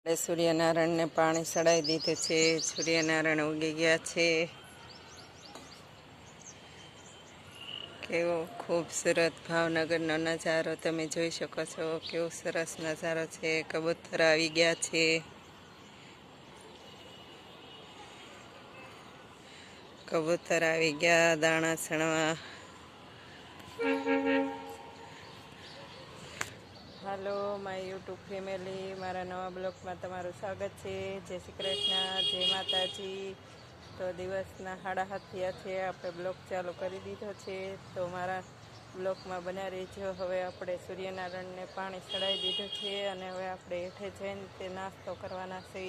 આપણે સૂર્યનારાયણને પાણી ચડાવી દીધું છે. સૂર્યનારાયણ ઉગી ગયા છે. કેવો ખૂબસૂરત ભાવનગરનો નજારો તમે જોઈ શકો છો. કેવો સરસ નજારો છે. કબૂતર આવી ગયા છે. કબૂતર આવી ગયા દાણા સણવા. હાલો માય યુટ્યુબ ફેમિલી, મારા નવા બ્લોગમાં તમારું સ્વાગત છે. જય શ્રી કૃષ્ણ, જય માતાજી. તો દિવસના સાડા થયા છે, આપણે બ્લોગ ચાલુ કરી દીધો છે. તો મારા બ્લોગમાં બના રહીજો. હવે આપણે સૂર્યનારાયણને પાણી ચડાવી દીધું છે અને હવે આપણે હેઠે જઈને તે નાસ્તો કરવાના છે.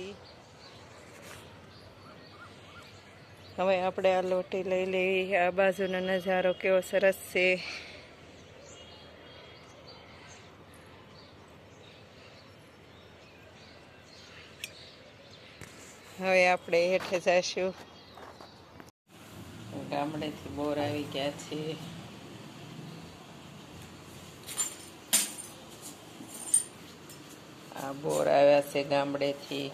હવે આપણે આ લોટી લઈ લઈ આ બાજુનો નજારો કેવો સરસ છે. હવે આપણે હેઠે જઈશું ગામડેથી બોર આવી ગયા છે આ બોર આવ્યા છે ગામડેથી.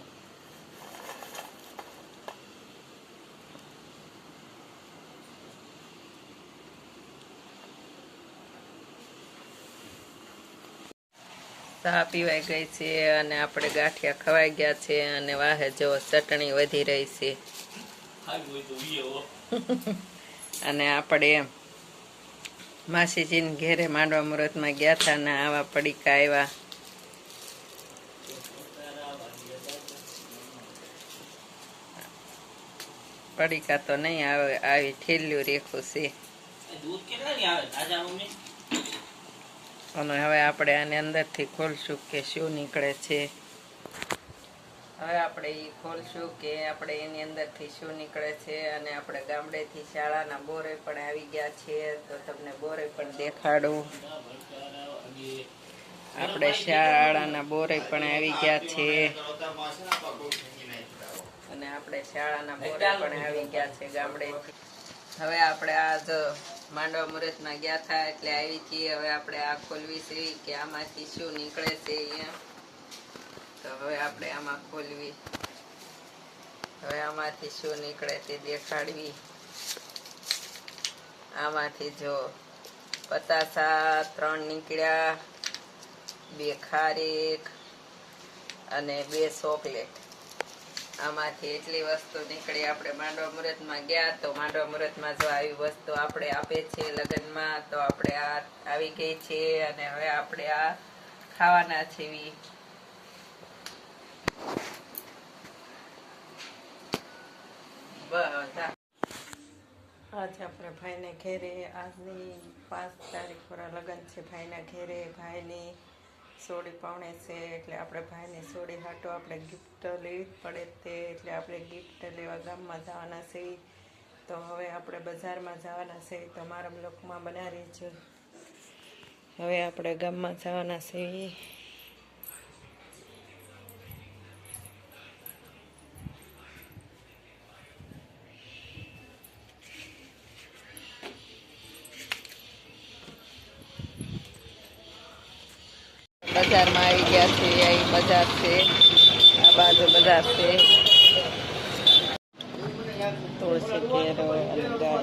ચા પીવાઈ ગઈ છે અને આપણે ગાંઠિયા ખવાઈ ગયા છે અને વાહે જો ચટણી વધી રહી છે. અને આપણે માસીજીને ઘેરે માંડવા મુહૂર્તમાં ગયા હતા ને આવા પડીકા આવ્યા પડીકા તો નહીં આવે, આવી ઠેલ્યું રેખું છે. દૂધ કેટલા આવે? તાજા મમ્મી? અને હવે આપણે આની અંદરથી ખોલશું કે શું નીકળે છે. હવે આપણે એ ખોલશું કે આપણે એની અંદરથી શું નીકળે છે અને આપણે ગામડેથી શાળાના બોરે પણ આવી ગયા છીએ તો તમને બોરે પણ દેખાડું. આપણે શાળાના બોરે પણ આવી ગયા છે. અને આપણે શાળાના બોરે પણ આવી ગયા છે ગામડેથી. હવે આપણે આ જો માંડવા મુહૂર્તમાં ગયા હતા એટલે આવી છીએ હવે આપણે આ ખોલવી છે કે આમાંથી શું નીકળે છે અહીંયા. તો હવે આપણે આમાં ખોલવી. હવે આમાંથી શું નીકળે તે દેખાડવી. આમાંથી જો પતાસા ત્રણ નીકળ્યા. બે ખારેક અને બે ચોકલેટ. આમાંથી એટલી વસ્તુ નીકળી આપણે માંડવા મુહૂર્તમાં ગયા તો માંડવા મુહૂર્તમાં જો આવી વસ્તુ આપણે આપે છે લગ્નમાં, તો આપણે આ આવી ગઈ છે અને હવે આપણે આ ખાવાના છે ઈ. બસ આ. આજે આપણે ભાઈને ઘેરે, આજની પાંચ તારીખ પર લગ્ન છે ભાઈના ઘેરે, ભાઈની સોડી પાવણે છે એટલે આપણે ભાઈને સોડી હાટો આપણે ગિફ્ટ લેવી જ પડે તે એટલે આપણે ગિફ્ટ લેવા ગામમાં જવાના છે. તો હવે આપણે બજારમાં જવાના છે. તો મારા બ્લોકમાં બનાવી છે હવે આપણે ગામમાં જવાના છે. બજારમાં આવી ગયા છે અહીં બજાર છે આ બાજુ બજાર છે. તુલસી કેરો અને ગાય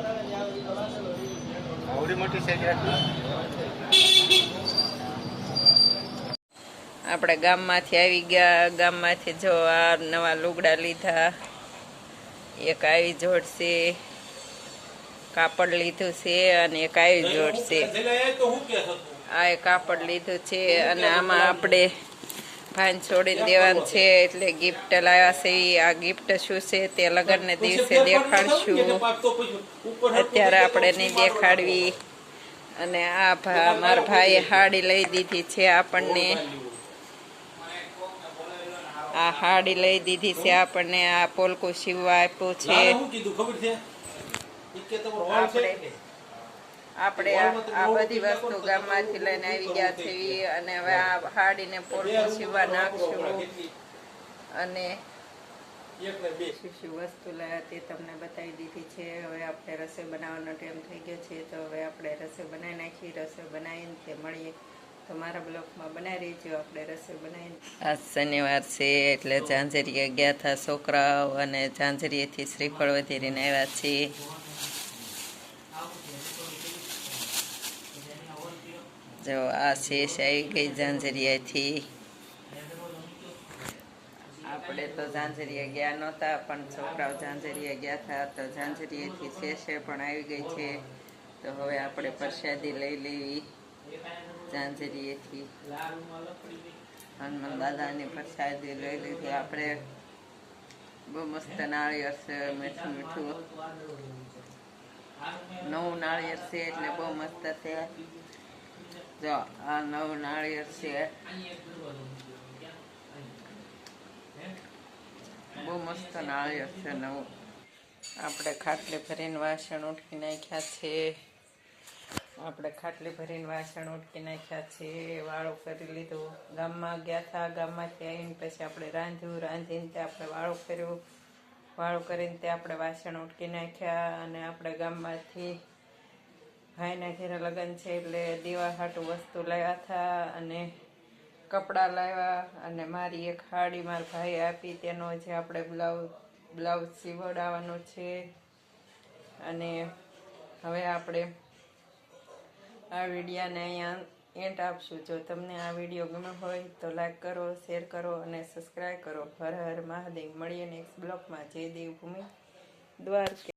આપણે ગામમાંથી આવી ગયા ગામમાંથી જો આ નવા લુગડા લીધા. એક આવી જોડ છે કાપડ લીધું છે અને એક આવી જોડ છે? આ એક કાપડ લીધું છે અને આમાં આપણે ભાન છોડીને દેવાનું છે એટલે ગિફ્ટ લાવ્યા છે. આ ગિફ્ટ શું છે તે લગ્નને દિવસે દેખાડશું. અત્યારે આપણે નહીં દેખાડવી. અને આ ભા મારા ભાઈએ હાડી લઈ દીધી છે આપણને. આ હાડી લઈ દીધી છે આપણને. આ પોલકું સીવવા આપ્યું છે. આપણે આપણે આ- બધી વસ્તુ ગામમાંથી લઈને આવી ગયા છે અને હવે આ હાડીને પોલકું સીવવા નાખશું. અને શું વસ્તુ લાવ્યા તે તમને બતાવી દીધી છે. હવે આપણે રસોઈ બનાવવાનો ટાઈમ થઈ ગયો છે, તો હવે આપણે રસોઈ બનાવી નાખીએ રસોઈ બનાવીને તે મળીએ. તો મારા બ્લોકમાં બનાવી રહીજો. આપણે રસોઈ બનાવીને આજ શનિવાર છે, એટલે ઝાંઝરીએ ગયા હતા છોકરાઓ અને ઝાંઝરીએથી શ્રીફળ વધીને આવ્યા છીએ. જો આ શેષ આવી ગઈ ઝાંઝરિયાથી આપણે તો ઝાંઝરિયા ગયા નહોતા પણ છોકરાઓ ઝાંઝરિયા ગયા હતા તો ઝાંઝરિયાથી શેષે પણ આવી ગઈ છે તો હવે આપણે પ્રસાદી લઈ લેવી ઝાંઝરિયાથી હનુમાન દાદાની પ્રસાદી લઈ લીધી આપણે બહુ મસ્ત નાળિયેર છે મીઠું મીઠું નવું નાળિયેર છે એટલે બહુ મસ્ત છે. જો, આ નવું નાળિયેર છે. બહુ મસ્ત નાળિયેર છે નવું. આપણે ખાટલી ભરીને વાસણ ઉટકી નાખ્યા છે. આપણે ખાટલી ભરીને વાસણ ઉટકી નાખ્યા છે. વાળું કરી લીધું. ગામમાં ગયા હતા. ગામમાંથી આવીને પછી આપણે રાંધ્યું. રાંધીને ત્યાં આપણે વાળું કર્યું. વાળું કરીને ત્યાં આપણે વાસણ ઉટકી નાખ્યા અને આપણે ગામમાંથી ભાઈના ઘરે લગ્ન છે એટલે દેવા હાટું વસ્તુ લાવ્યા હતા અને કપડાં લાવ્યા અને મારી એક હાડી મારા ભાઈ આપી. તેનો જે આપણે બ્લાઉઝ બ્લાઉઝ સીવડાવવાનો છે. અને હવે આપણે આ વિડીયાને અહીંયા એન્ટ આપશું. જો તમને આ વીડિયો ગમ્યો હોય તો લાઈક કરો શેર કરો અને સબસ્ક્રાઈબ કરો. હર હર મહાદેવ. મળીએ નેક્સ્ટ બ્લોકમાં જય દેવભૂમિ. દ્વારકા